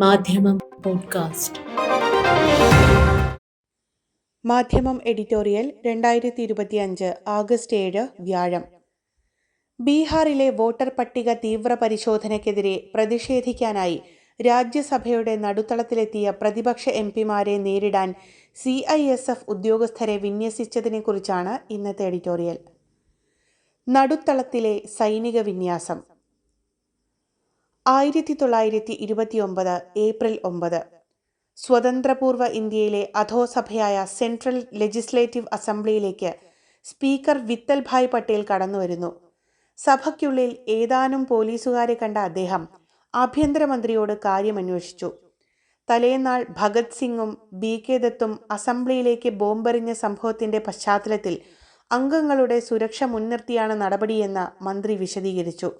മാധ്യമം പോഡ്കാസ്റ്റ്. മാധ്യമം എഡിറ്റോറിയൽ രണ്ടായിരത്തി ഇരുപത്തിയഞ്ച് ആഗസ്റ്റ് ഏഴ് വ്യാഴം. ബീഹാറിലെ വോട്ടർ പട്ടിക തീവ്ര പരിശോധനയ്ക്കെതിരെ പ്രതിഷേധിക്കാനായി രാജ്യസഭയുടെ നടുത്തളത്തിലെത്തിയ പ്രതിപക്ഷ എം പിമാരെ നേരിടാൻ സി ഐ എസ് എഫ് ഉദ്യോഗസ്ഥരെ വിന്യസിച്ചതിനെക്കുറിച്ചാണ് ഇന്നത്തെ എഡിറ്റോറിയൽ. നടുത്തളത്തിലെ സൈനിക വിന്യാസം. ആയിരത്തി തൊള്ളായിരത്തി ഇരുപത്തിയൊമ്പത് ഏപ്രിൽ ഒമ്പത്. സ്വതന്ത്രപൂർവ ഇന്ത്യയിലെ അധോസഭയായ സെൻട്രൽ ലെജിസ്ലേറ്റീവ് അസംബ്ലിയിലേക്ക് സ്പീക്കർ വിത്തൽഭായ് പട്ടേൽ കടന്നുവരുന്നു. സഭയ്ക്കുള്ളിൽ ഏതാനും പോലീസുകാരെ കണ്ട അദ്ദേഹം ആഭ്യന്തരമന്ത്രിയോട് കാര്യമന്വേഷിച്ചു. തലേന്നാൾ ഭഗത് സിംഗും ബി കെ ദത്തും അസംബ്ലിയിലേക്ക് ബോംബെറിഞ്ഞ സംഭവത്തിന്റെ പശ്ചാത്തലത്തിൽ അംഗങ്ങളുടെ സുരക്ഷ മുൻനിർത്തിയാണ് നടപടിയെന്ന് മന്ത്രി വിശദീകരിച്ചു.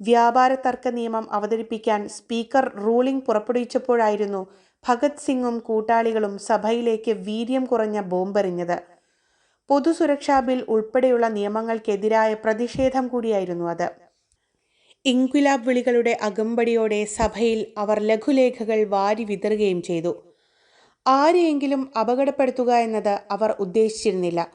വ്യാപാര തർക്ക നിയമം അവതരിപ്പിക്കാൻ സ്പീക്കർ റൂളിംഗ് പുറപ്പെടുവിച്ചപ്പോഴായിരുന്നു ഭഗത് സിംഗും കൂട്ടാളികളും സഭയിലേക്ക് വീര്യം കുറഞ്ഞ ബോംബെറിഞ്ഞത്. പൊതുസുരക്ഷാ ബിൽ ഉൾപ്പെടെയുള്ള നിയമങ്ങൾക്കെതിരായ പ്രതിഷേധം കൂടിയായിരുന്നു അത്. ഇൻക്വിലാബ് വിളികളുടെ അകമ്പടിയോടെ സഭയിൽ അവർ ലഘുലേഖകൾ വാരി വിതറുകയും ചെയ്തു. ആരെയെങ്കിലും അപകടപ്പെടുത്തുക എന്നത് അവർ ഉദ്ദേശിച്ചിരുന്നില്ല.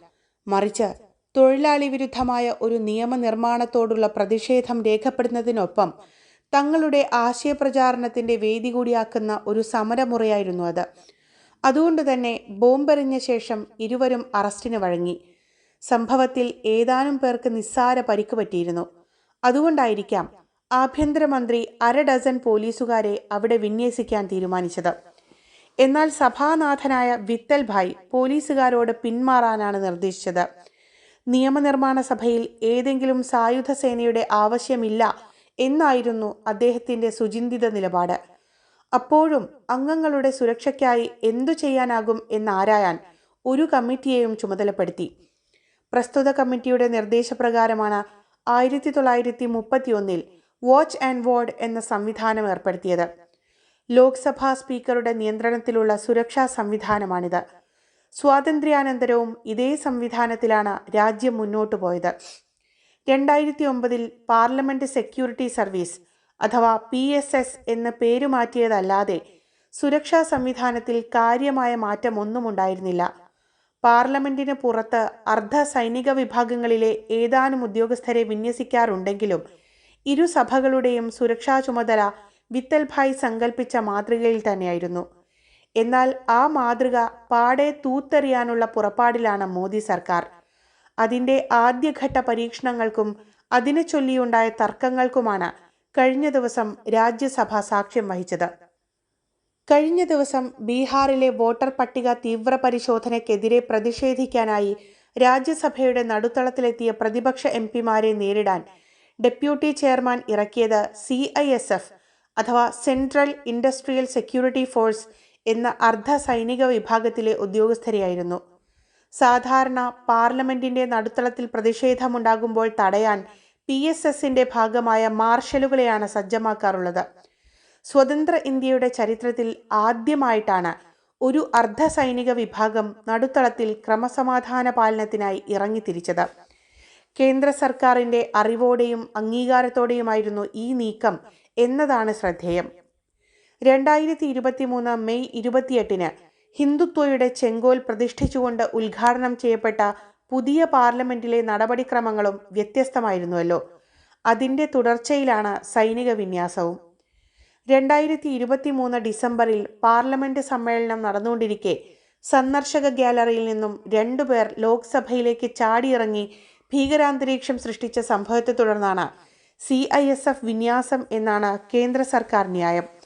മറിച്ച് തൊഴിലാളി വിരുദ്ധമായ ഒരു നിയമനിർമ്മാണത്തോടുള്ള പ്രതിഷേധം രേഖപ്പെടുന്നതിനൊപ്പം തങ്ങളുടെ ആശയപ്രചാരണത്തിന്റെ വേദി കൂടിയാക്കുന്ന ഒരു സമരമുറയായിരുന്നു അത്. അതുകൊണ്ട് തന്നെ ബോംബെറിഞ്ഞ ശേഷം ഇരുവരും അറസ്റ്റിന് വഴങ്ങി. സംഭവത്തിൽ ഏതാനും പേർക്ക് നിസ്സാര പരിക്ക് പറ്റിയിരുന്നു. അതുകൊണ്ടായിരിക്കാം ആഭ്യന്തരമന്ത്രി അര ഡസൻ പോലീസുകാരെ അവിടെ വിന്യസിക്കാൻ തീരുമാനിച്ചത്. എന്നാൽ സഭാനാഥനായ വിത്തൽ ഭായ് പോലീസുകാരോട് പിന്മാറാനാണ് നിർദ്ദേശിച്ചത്. നിയമനിർമ്മാണ സഭയിൽ ഏതെങ്കിലും സായുധ സേനയുടെ ആവശ്യമില്ല എന്നായിരുന്നു അദ്ദേഹത്തിന്റെ സുചിന്തിത നിലപാട്. അപ്പോഴും അംഗങ്ങളുടെ സുരക്ഷയ്ക്കായി എന്തു ചെയ്യാനാകും എന്നാരായാൻ ഒരു കമ്മിറ്റിയെയും ചുമതലപ്പെടുത്തി. പ്രസ്തുത കമ്മിറ്റിയുടെ നിർദ്ദേശപ്രകാരമാണ് ആയിരത്തി തൊള്ളായിരത്തി മുപ്പത്തിയൊന്നിൽ വാച്ച് ആൻഡ് വാർഡ് എന്ന സംവിധാനം ഏർപ്പെടുത്തിയത്. ലോക്സഭാ സ്പീക്കറുടെ നിയന്ത്രണത്തിലുള്ള സുരക്ഷാ സംവിധാനമാണിത്. സ്വാതന്ത്ര്യാനന്തരവും ഇതേ സംവിധാനത്തിലാണ് രാജ്യം മുന്നോട്ടു പോയത്. രണ്ടായിരത്തി ഒമ്പതിൽ പാർലമെന്റ് സെക്യൂരിറ്റി സർവീസ് അഥവാ പി എസ് എസ് എന്ന് പേരുമാറ്റിയതല്ലാതെ സുരക്ഷാ സംവിധാനത്തിൽ കാര്യമായ മാറ്റമൊന്നും ഉണ്ടായിരുന്നില്ല പാർലമെന്റിന് പുറത്ത് അർദ്ധ സൈനിക വിഭാഗങ്ങളിലെ ഏതാനും ഉദ്യോഗസ്ഥരെ വിന്യസിക്കാറുണ്ടെങ്കിലും ഇരു സഭകളുടെയും സുരക്ഷാ ചുമതല വിത്തൽഭായ് സങ്കല്പിച്ച മാതൃകയിൽ തന്നെയായിരുന്നു. എന്നാൽ ആ മാതൃക പാടെ തൂത്തെറിയാനുള്ള പുറപ്പാടിലാണ് മോദി സർക്കാർ. അതിന്റെ ആദ്യഘട്ട പരീക്ഷണങ്ങൾക്കും അതിനെ ചൊല്ലിയുണ്ടായ തർക്കങ്ങൾക്കുമാണ് കഴിഞ്ഞ ദിവസം രാജ്യസഭ സാക്ഷ്യം വഹിച്ചത്. കഴിഞ്ഞ ദിവസം ബീഹാറിലെ വോട്ടർ പട്ടിക തീവ്ര പരിശോധനയ്ക്കെതിരെ പ്രതിഷേധിക്കാനായി രാജ്യസഭയുടെ നടുത്തളത്തിലെത്തിയ പ്രതിപക്ഷ എം പിമാരെ നേരിടാൻ ഡെപ്യൂട്ടി ചെയർമാൻ ഇറക്കിയത് സി അഥവാ സെൻട്രൽ ഇൻഡസ്ട്രിയൽ സെക്യൂരിറ്റി ഫോഴ്സ് എന്ന അർദ്ധ സൈനിക വിഭാഗത്തിലെ ഉദ്യോഗസ്ഥരെയായിരുന്നു. സാധാരണ പാർലമെന്റിന്റെ നടുത്തളത്തിൽ പ്രതിഷേധമുണ്ടാകുമ്പോൾ തടയാൻ പി എസ് എസിന്റെ ഭാഗമായ മാർഷലുകളെയാണ് സജ്ജമാക്കാറുള്ളത്. സ്വതന്ത്ര ഇന്ത്യയുടെ ചരിത്രത്തിൽ ആദ്യമായിട്ടാണ് ഒരു അർദ്ധ സൈനിക വിഭാഗം നടുത്തളത്തിൽ ക്രമസമാധാന പാലനത്തിനായി ഇറങ്ങിത്തിരിച്ചത്. കേന്ദ്ര സർക്കാരിന്റെ അറിവോടെയും അംഗീകാരത്തോടെയുമായിരുന്നു ഈ നീക്കം എന്നതാണ് ശ്രദ്ധേയം. രണ്ടായിരത്തി ഇരുപത്തി മൂന്ന് മെയ് ഇരുപത്തിയെട്ടിന് ഹിന്ദുത്വയുടെ ചെങ്കോൽ പ്രതിഷ്ഠിച്ചുകൊണ്ട് ഉദ്ഘാടനം ചെയ്യപ്പെട്ട പുതിയ പാർലമെന്റിലെ നടപടിക്രമങ്ങളും വ്യത്യസ്തമായിരുന്നുവല്ലോ. അതിന്റെ തുടർച്ചയിലാണ് സൈനിക വിന്യാസവും. രണ്ടായിരത്തി ഇരുപത്തി മൂന്ന് ഡിസംബറിൽ പാർലമെന്റ് സമ്മേളനം നടന്നുകൊണ്ടിരിക്കെ സന്ദർശക ഗ്യാലറിയിൽ നിന്നും രണ്ടുപേർ ലോക്സഭയിലേക്ക് ചാടിയിറങ്ങി ഭീകരാന്തരീക്ഷം സൃഷ്ടിച്ച സംഭവത്തെ തുടർന്നാണ് സി ഐ എസ് എഫ് വിന്യാസം എന്നാണ് കേന്ദ്ര സർക്കാർ ന്യായം.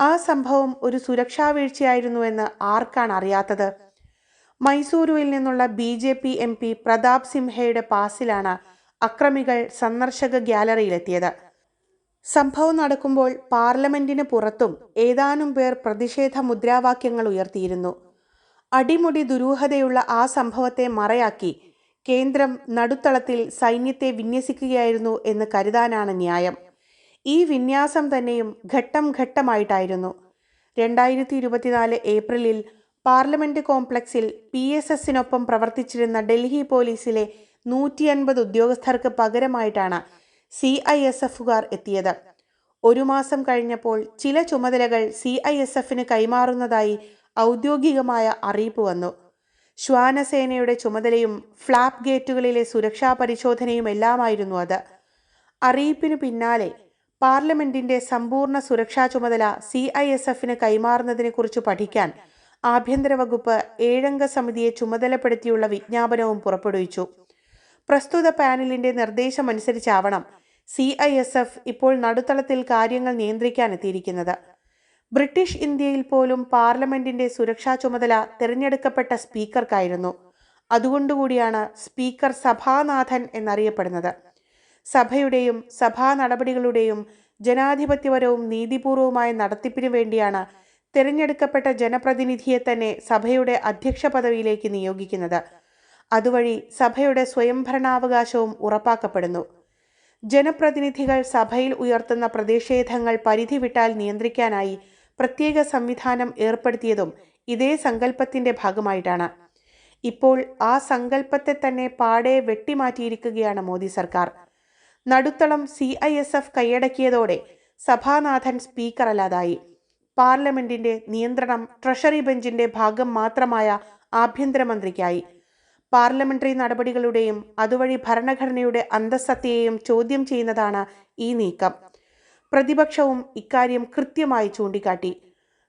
ആ സംഭവം ഒരു സുരക്ഷാ വീഴ്ചയായിരുന്നുവെന്ന് ആർക്കാണ് അറിയാത്തത്? മൈസൂരുവിൽ നിന്നുള്ള B J P M P Pratap സിംഹയുടെ പാസിലാണ് അക്രമികൾ സന്ദർശക ഗ്യാലറിയിലെത്തിയത്. സംഭവം നടക്കുമ്പോൾ പാർലമെന്റിന് പുറത്തും ഏതാനും പേർ പ്രതിഷേധ മുദ്രാവാക്യങ്ങൾ ഉയർത്തിയിരുന്നു. അടിമുടി ദുരൂഹതയുള്ള ആ സംഭവത്തെ മറയാക്കി കേന്ദ്രം നടുത്തളത്തിൽ സൈന്യത്തെ വിന്യസിക്കുകയായിരുന്നു എന്ന് കരുതാനാണ് ന്യായം. ഈ വിന്യാസം തന്നെയും ഘട്ടം ഘട്ടമായിട്ടായിരുന്നു. രണ്ടായിരത്തി ഇരുപത്തിനാല് ഏപ്രിലിൽ പാർലമെന്റ് കോംപ്ലക്സിൽ പി എസ് എസിനൊപ്പം പ്രവർത്തിച്ചിരുന്ന ഡൽഹി പോലീസിലെ നൂറ്റി അൻപത് ഉദ്യോഗസ്ഥർക്ക് പകരമായിട്ടാണ് സി ഐ എസ് എഫുകാർ എത്തിയത്. ഒരു മാസം കഴിഞ്ഞപ്പോൾ ചില ചുമതലകൾ സി ഐ എസ് എഫിന് കൈമാറുന്നതായി ഔദ്യോഗികമായ അറിയിപ്പ് വന്നു. ശ്വാനസേനയുടെ ചുമതലയും ഫ്ലാപ്പ് ഗേറ്റുകളിലെ സുരക്ഷാ പരിശോധനയും എല്ലാമായിരുന്നു അത്. അറിയിപ്പിനു പിന്നാലെ പാർലമെന്റിന്റെ സമ്പൂർണ സുരക്ഷാ ചുമതല സി ഐ എസ് എഫിന് പഠിക്കാൻ ആഭ്യന്തര വകുപ്പ് ഏഴംഗ സമിതിയെ ചുമതലപ്പെടുത്തിയുള്ള വിജ്ഞാപനവും പുറപ്പെടുവിച്ചു. പ്രസ്തുത പാനലിന്റെ നിർദ്ദേശമനുസരിച്ചാവണം സി ഐ എസ് എഫ് ഇപ്പോൾ നടുത്തളത്തിൽ കാര്യങ്ങൾ നിയന്ത്രിക്കാനെത്തിയിരിക്കുന്നത്. ബ്രിട്ടീഷ് ഇന്ത്യയിൽ പോലും പാർലമെന്റിന്റെ സുരക്ഷാ ചുമതല തിരഞ്ഞെടുക്കപ്പെട്ട സ്പീക്കർക്കായിരുന്നു. അതുകൊണ്ടുകൂടിയാണ് സ്പീക്കർ സഭാനാഥൻ എന്നറിയപ്പെടുന്നത്. സഭയുടെയും സഭാ നടപടികളുടെയും ജനാധിപത്യപരവും നീതിപൂർവവുമായ നടത്തിപ്പിനു വേണ്ടിയാണ് തിരഞ്ഞെടുക്കപ്പെട്ട ജനപ്രതിനിധിയെ തന്നെ സഭയുടെ അധ്യക്ഷ പദവിയിലേക്ക് നിയോഗിക്കുന്നത്. അതുവഴി സഭയുടെ സ്വയംഭരണാവകാശവും ഉറപ്പാക്കപ്പെടുന്നു. ജനപ്രതിനിധികൾ സഭയിൽ ഉയർത്തുന്ന പ്രതിഷേധങ്ങൾ പരിധി വിട്ടാൽ നിയന്ത്രിക്കാനായി പ്രത്യേക സംവിധാനം ഏർപ്പെടുത്തിയതും ഇതേ സങ്കല്പത്തിന്റെ ഭാഗമായിട്ടാണ്. ഇപ്പോൾ ആ സങ്കല്പത്തെ തന്നെ പാടെ വെട്ടിമാറ്റിയിരിക്കുകയാണ് മോദി സർക്കാർ. നടുത്തളം സി ഐ എസ് എഫ് കൈയടക്കിയതോടെ സഭാനാഥൻ സ്പീക്കറല്ലാതായി. പാർലമെന്റിന്റെ നിയന്ത്രണം ട്രഷറി ബെഞ്ചിന്റെ ഭാഗം മാത്രമായ ആഭ്യന്തരമന്ത്രിക്കായി. പാർലമെന്ററി നടപടികളുടെയും അതുവഴി ഭരണഘടനയുടെ അന്തസ്സത്തയെയും ചോദ്യം ചെയ്യുന്നതാണ് ഈ നീക്കം. പ്രതിപക്ഷവും ഇക്കാര്യം കൃത്യമായി ചൂണ്ടിക്കാട്ടി.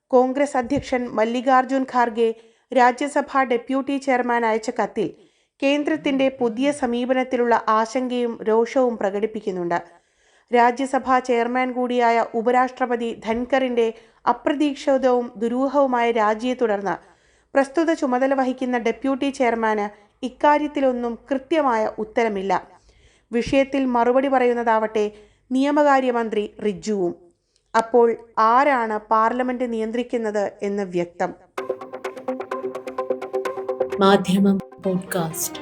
കോൺഗ്രസ് അധ്യക്ഷൻ മല്ലികാർജുൻ ഖാർഗെ രാജ്യസഭാ ഡെപ്യൂട്ടി ചെയർമാൻ അയച്ച കത്തിൽ കേന്ദ്രത്തിന്റെ പുതിയ സമീപനത്തിലുള്ള ആശങ്കയും രോഷവും പ്രകടിപ്പിക്കുന്നുണ്ട്. രാജ്യസഭാ ചെയർമാൻ കൂടിയായ ഉപരാഷ്ട്രപതി ധൻകറിന്റെ അപ്രതീക്ഷിതവും ദുരൂഹവുമായ രാജിയെ തുടർന്ന് പ്രസ്തുത ചുമതല വഹിക്കുന്ന ഡെപ്യൂട്ടി ചെയർമാന് ഇക്കാര്യത്തിലൊന്നും കൃത്യമായ ഉത്തരമില്ല. വിഷയത്തിൽ മറുപടി പറയുന്നതാവട്ടെ നിയമകാര്യമന്ത്രി റിജുവും. അപ്പോൾ ആരാണ് പാർലമെന്റ് നിയന്ത്രിക്കുന്നത് എന്ന് വ്യക്തം. മാധ്യമം പോഡ്കാസ്റ്റ്